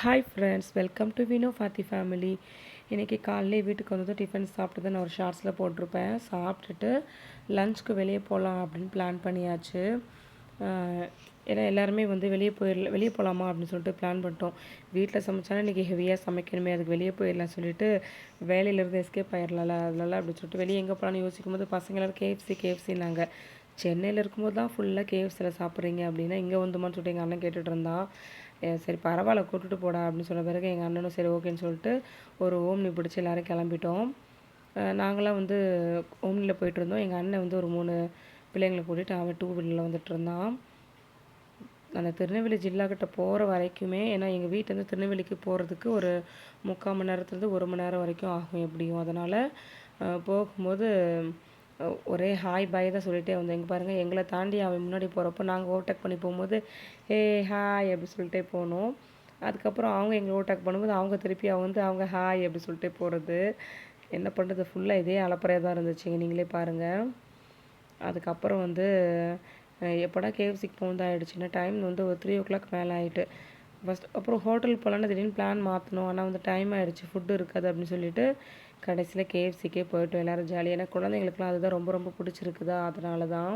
Hi friends welcome to Vino Fathi family இன்றைக்கி காலையிலே வீட்டுக்கு வந்ததும் டிஃபன் சாப்பிட்டு தான் நான் ஒரு ஷார்ட்ஸில் போட்டிருப்பேன். சாப்பிட்டுட்டு லஞ்சுக்கு வெளியே போகலாம் அப்படின்னு பிளான் பண்ணியாச்சு. ஏன்னா எல்லாருமே வந்து வெளியே போயிடல வெளியே போகலாமா அப்படின்னு சொல்லிட்டு பிளான் பண்ணிட்டோம். வீட்டில் சமைச்சாலும் இன்றைக்கி ஹெவியாக சமைக்கணுமே அதுக்கு வெளியே போயிடலாம் சொல்லிட்டு வேலையிலேருந்து எஸ்கேப் ஆயிடலாம்ல அதனால அப்படின்னு சொல்லிட்டு வெளியே எங்கே போகலான்னு யோசிக்கும் போது பசங்க எல்லாரும் கேஎஃப்சி கேஎஃப்சினாங்க சென்னையில் இருக்கும்போது தான் ஃபுல்லாக கேஎஃப்சியில் சாப்பிட்றீங்க அப்படின்னா இங்கே வந்துமான்னு சொல்லிட்டு எங்கள் அண்ணன் கேட்டுகிட்டு இருந்தான். சரி பரவாயில்ல கூட்டுட்டு போடா அப்படின்னு சொன்ன பிறகு எங்கள் அண்ணனும் சரி ஓகேன்னு சொல்லிட்டு ஒரு ஓம்னி பிடிச்சி எல்லோரும் கிளம்பிட்டோம். நாங்களாம் வந்து ஓம்னியில் போயிட்டு இருந்தோம். எங்கள் அண்ணன் வந்து ஒரு மூணு பிள்ளைங்களை கூட்டிகிட்டு அவன் டூ வீலரில் வந்துட்டு இருந்தான். அந்த திருநெல்வேலி ஜில்லாக்கிட்ட போகிற வரைக்குமே ஏன்னா எங்கள் வீட்டிலேருந்து திருநெல்வேலிக்கு போகிறதுக்கு ஒரு முக்கால் மணி நேரத்துலேருந்து ஒரு மணி நேரம் வரைக்கும் ஆகும் எப்படியும். அதனால் போகும்போது ஒரே ஹாய் பாய் தான் சொல்லிகிட்டே வந்தோம். எங்கே பாருங்கள் எங்களை தாண்டி அவன் முன்னாடி போகிறப்போ நாங்கள் ஓவர்டேக் பண்ணி போகும்போது ஹே ஹாய் அப்படி சொல்லிட்டே போனோம். அதுக்கப்புறம் அவங்க எங்களை ஓவர்டேக் பண்ணும்போது அவங்க திருப்பி அவங்க வந்து அவங்க ஹாய் அப்படி சொல்லிட்டு போகிறது என்ன பண்ணுறது ஃபுல்லாக இதே அலப்பறையாக தான் இருந்துச்சுங்க. நீங்களே பாருங்கள் அதுக்கப்புறம் வந்து எப்படா கேஎஃப்சிக்கு போகுது ஆகிடுச்சுன்னா டைம் வந்து ஒரு த்ரீ ஓ கிளாக் மேலே ஆகிட்டு ஃபஸ்ட் அப்புறம் ஹோட்டல் போகலான்னு திடீர்னு பிளான் மாற்றணும் ஆனால் வந்து டைம் ஆகிடுச்சு ஃபுட்டு இருக்காது அப்படின்னு சொல்லிட்டு கடைசியில் கேஎஃப்சிக்கே போயிட்டோம் எல்லோரும் ஜாலியாக ஏன்னா குழந்தைங்களுக்குலாம் அதுதான் ரொம்ப ரொம்ப பிடிச்சிருக்குதா? அதனால தான்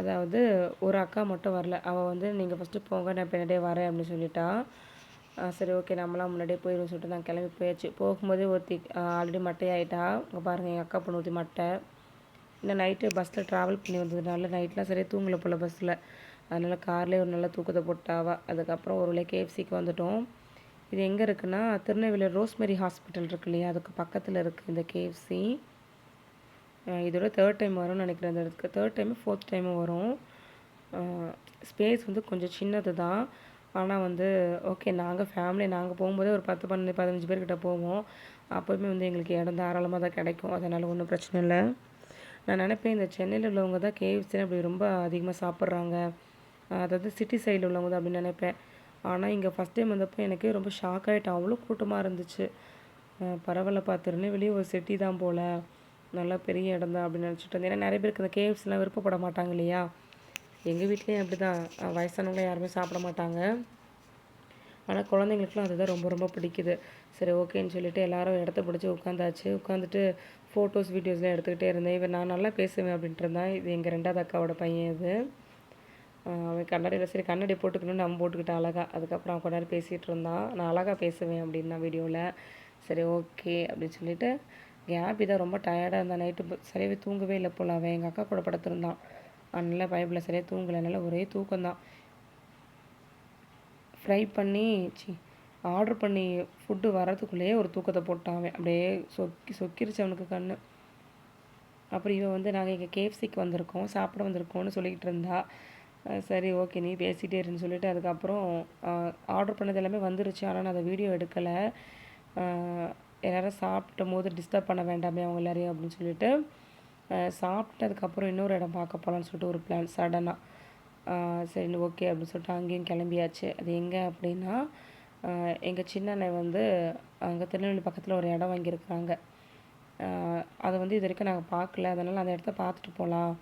அதாவது ஒரு அக்கா மட்டும் வரல. அவள் வந்து நீங்கள் ஃபஸ்ட்டு போங்க நான் பின்னாடியே வரேன் அப்படின்னு சொல்லிட்டா. சரி ஓகே நம்மளாம் முன்னாடியே போயிடும் சொல்லிட்டு நான் கிளம்பி போயாச்சு. போகும்போதே ஒருத்தி ஆல்ரெடி மட்டையாயிட்டா. இங்கே பாருங்கள் எங்கள் அக்கா பொண்ணு ஒருத்தி மட்டை. இன்னும் நைட்டு பஸ்ஸில் ட்ராவல் பண்ணி வந்ததுனால நைட்லாம் சரியாக தூங்கலை போல் பஸ்ஸில் அதனால் கார்லேயே ஒரு நல்ல தூக்கத்தை போட்டாவா? அதுக்கப்புறம் ஒரு வழியாக கேஎஃப்சிக்கு வந்துட்டோம். இது எங்கே இருக்குன்னா திருநெல்வேலி ரோஸ்மெரி ஹாஸ்பிட்டல் இருக்கு இல்லையா? அதுக்கு பக்கத்தில் இருக்குது இந்த கேஎஃப்சி இதோட தேர்ட் டைம் வரும்னு நினைக்கிறேன். இந்த இடத்துக்கு தேர்ட் டைமு ஃபோர்த் டைமும் வரும். ஸ்பேஸ் வந்து கொஞ்சம் சின்னது தான். ஆனால் வந்து ஓகே நாங்கள் ஃபேமிலி நாங்கள் போகும்போதே ஒரு பத்து பன்னெண்டு பதினஞ்சு பேர்கிட்ட போவோம். அப்போவுமே வந்து எங்களுக்கு இடம் தாராளமாக தான் கிடைக்கும். அதனால் ஒன்றும் பிரச்சனை இல்லை. நான் நினைப்பேன் இந்த சென்னையில் உள்ளவங்க தான் கேஎஃப்சி அப்படி ரொம்ப அதிகமாக சாப்பிட்றாங்க. அதாவது சிட்டி சைடில் உள்ளவங்க தான் அப்படின்னு நினைப்பேன். ஆனால் இங்கே ஃபஸ்ட் டைம் வந்தப்போ எனக்கு ரொம்ப ஷாக் ஆகிட்டேன் அவ்வளோ கூட்டமாக இருந்துச்சு. பரவாயில்ல பரவாயில்லப்பா வெளியே ஒரு சிட்டி தான் போல். நல்லா பெரிய இடம் தான் அப்படின்னு நினச்சிட்டு இருந்தேன். ஏன்னா நிறைய பேருக்கு இந்த கேஎஃப்சிலாம் விருப்பப்பட மாட்டாங்க இல்லையா? எங்கள் வீட்லேயும் அப்படி தான் வயசானவங்க யாருமே சாப்பிட மாட்டாங்க. ஆனால் குழந்தைங்களுக்குலாம் அதுதான் ரொம்ப ரொம்ப பிடிக்குது. சரி ஓகேன்னு சொல்லிட்டு எல்லாரும் இடத்த பிடிச்சி உட்காந்தாச்சு. உட்காந்துட்டு ஃபோட்டோஸ் வீடியோஸ்லாம் எடுத்துக்கிட்டே இருந்தேன். இவன் நான் நல்லா பேசுவேன் அப்படின்ட்டு இருந்தான். இது எங்கள் ரெண்டாவது அக்காவோட பையன் இது. அவன் கண்ணாடியில் சரி கண்ணாடி போட்டுக்கணும்னு நம்ம போட்டுக்கிட்டேன் அழகா. அதுக்கப்புறம் அவன் கொஞ்ச நேரம் பேசிகிட்டு இருந்தான். நான் அழகாக பேசுவேன் அப்படின்னா வீடியோவில் சரி ஓகே அப்படின்னு சொல்லிட்டு கேபி தான். ரொம்ப டயர்டாக இருந்தான். நைட்டு சரியாகவே தூங்கவே இல்லை போல அவன். எங்கள் அக்கா கூட படுத்திருந்தான். அதனால் பைப்பில் சரியாக தூங்கலை. அதனால ஒரே தூக்கம்தான் ஃப்ரை பண்ணி சி ஆர்டர் பண்ணி ஃபுட்டு வர்றதுக்குள்ளேயே ஒரு தூக்கத்தை போட்டான் அவன். அப்படியே சொக்கி சொக்கிருச்சு அவனுக்கு கண்ணு. அப்புறம் இவன் வந்து நாங்கள் இங்கே கேஎஃப்சிக்கு வந்திருக்கோம். சாப்பிட வந்திருக்கோம்னு சொல்லிக்கிட்டு இருந்தா. சரி ஓகே நீ பேசிகிட்டே இருன்னு சொல்லிட்டு அதுக்கப்புறம் ஆர்டர் பண்ணது எல்லாமே வந்துருச்சு. ஆனால் நான் அதை வீடியோ எடுக்கலை. எல்லோரும் சாப்பிட்டும் போது டிஸ்டர்ப் பண்ண வேண்டாமே அவங்க எல்லாரையும் அப்படின்னு சொல்லிட்டு சாப்பிட்டதுக்கப்புறம் இன்னொரு இடம் பார்க்க போகலான்னு சொல்லிட்டு ஒரு பிளான் சடனாக சரி ஓகே அப்படின்னு சொல்லிட்டு அங்கேயும் கிளம்பியாச்சு. அது எங்கே அப்படின்னா எங்கள் சின்ன அண்ணன் வந்து அங்கே திருநெல்வேலி பக்கத்தில் ஒரு இடம் வாங்கியிருக்கிறாங்க அதை வந்து இது வரைக்கும் நாங்கள் பார்க்கல. அதனால் அந்த இடத்த பார்த்துட்டு போகலாம்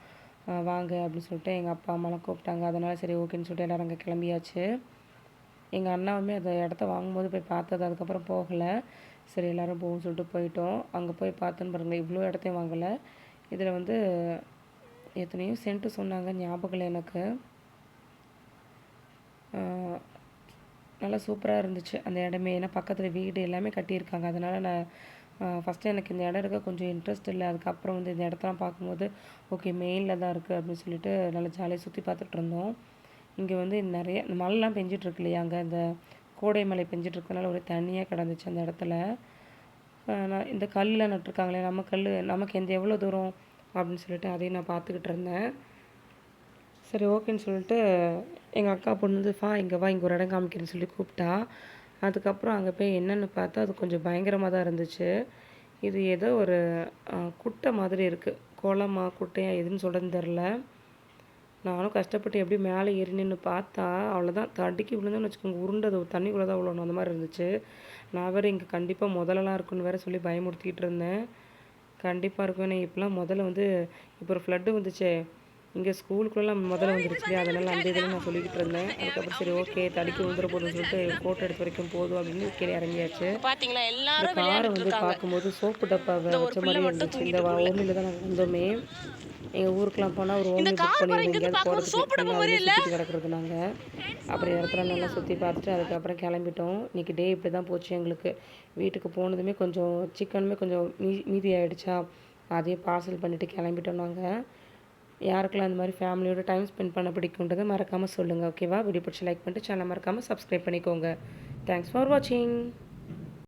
வாங்க அப்படின்னு சொல்லிட்டு எங்கள் அப்பா அம்மாலாம் கூப்பிட்டாங்க. அதனால் சரி ஓகேன்னு சொல்லிட்டு எல்லோரும் அங்கே கிளம்பியாச்சு. எங்கள் அண்ணாவுமே அந்த இடத்த வாங்கும்போது போய் பார்த்தது. அதுக்கப்புறம் போகலை. சரி எல்லோரும் போகும்னு சொல்லிட்டு போயிட்டோம். அங்கே போய் பார்த்தோன்னு பாருங்கள் இவ்வளோ இடத்தையும் வாங்கலை. இதில் வந்து எத்தனையோ சென்ட்டு சொன்னாங்க ஞாபகம் இல்லை எனக்கு. நல்லா சூப்பராக இருந்துச்சு அந்த இடமே. ஏன்னா பக்கத்தில் வீடு எல்லாமே கட்டியிருக்காங்க. அதனால் நான் ஃபஸ்ட்டு எனக்கு இந்த இடம் இருக்க கொஞ்சம் இன்ட்ரெஸ்ட் இல்லை. அதுக்கப்புறம் வந்து இந்த இடத்தெல்லாம் பார்க்கும்போது ஓகே மெயினில் தான் இருக்குது அப்படின்னு சொல்லிட்டு நல்லா ஜாலியாக சுற்றி பார்த்துட்டு இருந்தோம். இங்கே வந்து நிறைய இந்த மழைலாம் பெஞ்சிட்ருக்கு இல்லையா? அங்கே இந்த கோடை மலை பெஞ்சிட்டு ஒரே தனியாக தண்ணியாக கிடந்துச்சு அந்த இடத்துல. நான் இந்த கல்லில் நட்டுருக்காங்களே நம்ம கல் நமக்கு எந்த எவ்வளோ தூரம் அப்படின்னு சொல்லிட்டு அதையும் நான் பார்த்துக்கிட்டு இருந்தேன். சரி ஓகேன்னு சொல்லிட்டு எங்கள் அக்கா பொண்ணு வந்து வா இங்கே வா இங்கே ஒரு இடம் காமிக்கிறேன்னு சொல்லி கூப்பிட்டா. அதுக்கப்புறம் அங்கே போய் என்னென்னு பார்த்தா அது கொஞ்சம் பயங்கரமாக தான் இருந்துச்சு. இது ஏதோ ஒரு குட்டை மாதிரி இருக்குது குளமா குட்டையா எதுன்னு சொல்கிறதுன்னு தெரில நானும் கஷ்டப்பட்டு எப்படி மேலே ஏறி நின்று பார்த்தா அவ்வளோதான் தடுக்கி விழுந்தோன்னு வச்சுக்கோங்க உருண்டது தண்ணிக்குள்ளே தான் விழணும் அந்த மாதிரி இருந்துச்சு. நான் வேறு இங்கே கண்டிப்பாக முதலலாம் இருக்குன்னு வேறு சொல்லி பயமுறுத்திக்கிட்டு இருந்தேன். கண்டிப்பாக இருக்கும் ஏன்னா இப்போலாம் முதல்ல வந்து இப்போ ஒரு ஃப்ளட்டு வந்துச்சே. இங்கே ஸ்கூலுக்குள்ளலாம் முதல்ல வந்துருச்சு இல்லையா அதனால் அந்த இதில் நான் சொல்லிக்கிட்டு இருந்தேன். அதுக்கப்புறம் சரி ஓகே தடிக்கு விழுந்துற போதும்னு சொல்லிட்டு ஃபோட்டோ எடுத்த வரைக்கும் போதும் அப்படின்னு கீழே இறங்கியாச்சு. இந்த காரை வந்து பார்க்கும்போது சோப்பு டப்பாவை வச்ச மாதிரி இருந்துச்சு. இந்த ஓமியில் தான் நாங்கள் வந்தோமே. எங்கள் ஊருக்குலாம் போனால் ஒரு ஓமி புக் பண்ணி எங்கேயாவது போகிறதுக்கு சுற்றி கிடக்குறது நாங்கள் அப்புறம் இடத்துல நல்லா சுற்றி பார்த்துட்டு அதுக்கப்புறம் கிளம்பிட்டோம். இன்றைக்கி டே இப்படி தான் போச்சு எங்களுக்கு. வீட்டுக்கு போனதுமே கொஞ்சம் சிக்கனுமே கொஞ்சம் மீ மீதி ஆகிடுச்சா அதையும் பார்சல் பண்ணிவிட்டு கிளம்பிட்டோம் நாங்கள் யாருக்கெல்லாம் அந்த மாதிரி ஃபேமிலியோட டைம் ஸ்பெண்ட் பண்ண பிடிக்குன்றதை மறக்காமல் சொல்லுங்கள் ஓகேவா வீடியோ பிடிச்சி லைக் பண்ணிட்டு சேனல் மறக்காமல் சப்ஸ்கிரைப் பண்ணிக்கோங்க. தேங்க்ஸ் ஃபார் வாட்சிங்